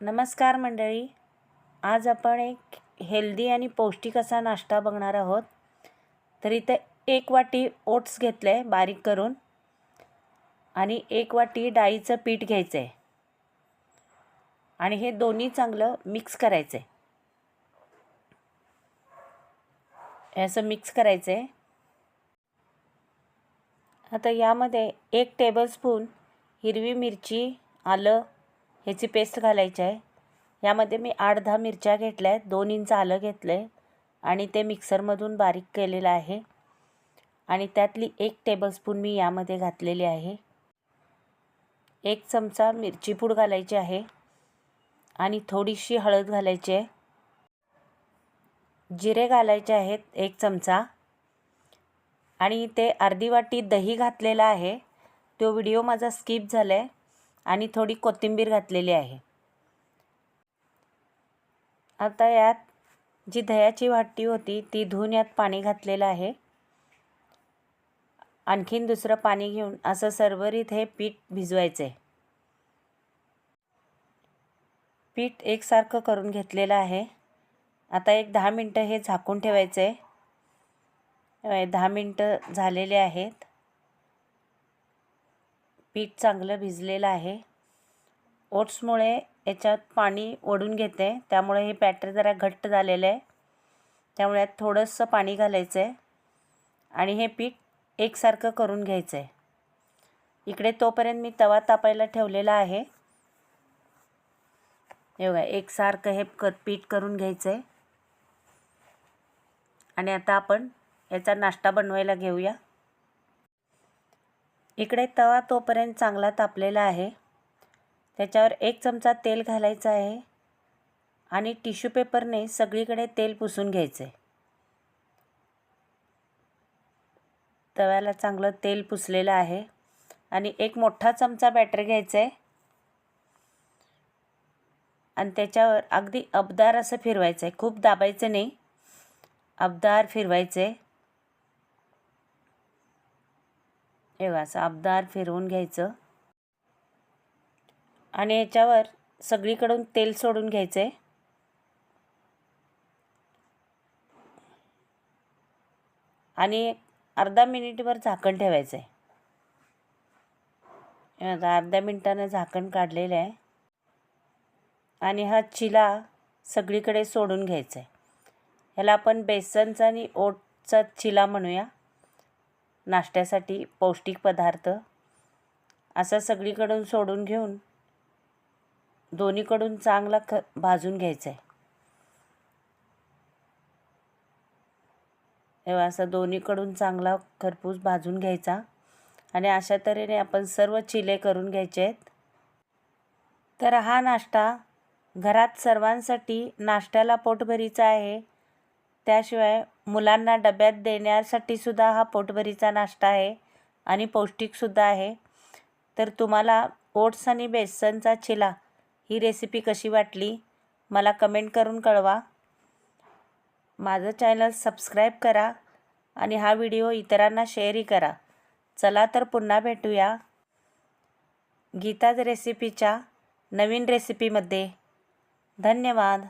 नमस्कार मंडळी. आज आपण एक हेल्दी आणि पौष्टिक असा नाश्ता बघणार आहोत. तर इथं एक वाटी ओट्स घेतलं आहे बारीक करून आणि एक वाटी डाळीचं पीठ घ्यायचं आहे आणि हे दोन्ही चांगलं मिक्स करायचं आहे असं मिक्स करायचं आहे आता यामध्ये एक टेबलस्पून हिरवी मिरची आलं ह्याची पेस्ट घालायची आहे. यामध्ये मी आठ दहा मिरच्या घेतल्या आहेत. दोन इंच आलं घेतलं आहे आणि ते मिक्सरमधून बारीक केलेलं आहे. आणि त्यातली एक टेबलस्पून मी यामध्ये घातलेली आहे. एक चमचा मिरची पूड घालायची आहे. आणि थोडीशी हळद घालायची आहे. जिरे घालायचे आहेत एक चमचा. आणि ते अर्धी वाटी दही घातलेला आहे. तो व्हिडिओ माझा स्किप झाला आहे आणि थोडी कोथिंबीर घातलेली आहे. आता यात जी दह्याची वाटी होती ती धुवून यात पाणी घातलेलं आहे. आणखीन दुसरं पाणी घेऊन असं सरभरीत हे पीठ भिजवायचं आहे पीठ एकसारखं करून घेतलेलं आहे. आता एक दहा मिनटं हे झाकून ठेवायचं आहे दहा मिनटं झालेले आहेत. पीठ चांगलं भिजलेलं आहे. ओट्समुळे याच्यात पाणी ओढून घेते. त्यामुळे हे बॅटर जरा घट्ट झालेलं आहे. त्यामुळे यात थोडंसं पाणी घालायचं आहे आणि हे पीठ एकसारखं करून घ्यायचं आहे इकडे तोपर्यंत मी तवा तापायला ठेवलेला आहे. हे बघा एकसारखं हे क पीठ करून घ्यायचं आहे आणि आता आपण याचा नाश्ता बनवायला घेऊया. इकडे तवा तोपर्यंत चांगला तापलेला आहे. त्याच्यावर एक चमचा तेल घालायचं आहे आणि टिश्यू पेपरने सगळीकडे तेल पुसून घ्यायचं. आहे तव्याला चांगलं तेल पुसलेलं आहे आणि एक मोठा चमचा बॅटर घ्यायचा आहे आणि त्याच्यावर अगदी अबदार असं फिरवायचं आहे खूप दाबायचं नाही. अबदार फिरवायचं आहे हे असं आबदार फिरवून घ्यायचं. आणि याच्यावर सगळीकडून तेल सोडून घ्यायचं आहे आणि अर्धा मिनिटभर झाकण ठेवायचं आहे आता अर्ध्या मिनटानं झाकण काढलेलं आहे. आणि हा चिला सगळीकडे सोडून घ्यायचा आहे ह्याला आपण बेसनचा आणि ओटचा चिला म्हणूया. नाश्त्यासाठी पौष्टिक पदार्थ असा सगळीकडून सोडून घेऊन दोन्हीकडून चांगला ख भाजून घ्यायचा आहे तेव्हा असं दोन्हीकडून चांगला खरपूस भाजून घ्यायचा आणि अशा तऱ्हेने आपण सर्व चिले करून घ्यायचे आहेत. तर हा नाश्ता घरात सर्वांसाठी नाश्त्याला पोटभरीचा आहे. त्याशिवाय मुलांना डब्यात देण्यासाठी सुद्धा हा पोटभरीचा नाश्ता आहे आणि पौष्टिकसुद्धा आहे. तर तुम्हाला ओट्स आणि बेसनचा चिला ही रेसिपी कशी वाटली मला कमेंट करून कळवा. माझं चॅनल सबस्क्राईब करा आणि हा व्हिडिओ इतरांना शेअरही करा. चला तर पुन्हा भेटूया. गीताज रेसिपीच्या नवीन रेसिपीमध्ये धन्यवाद.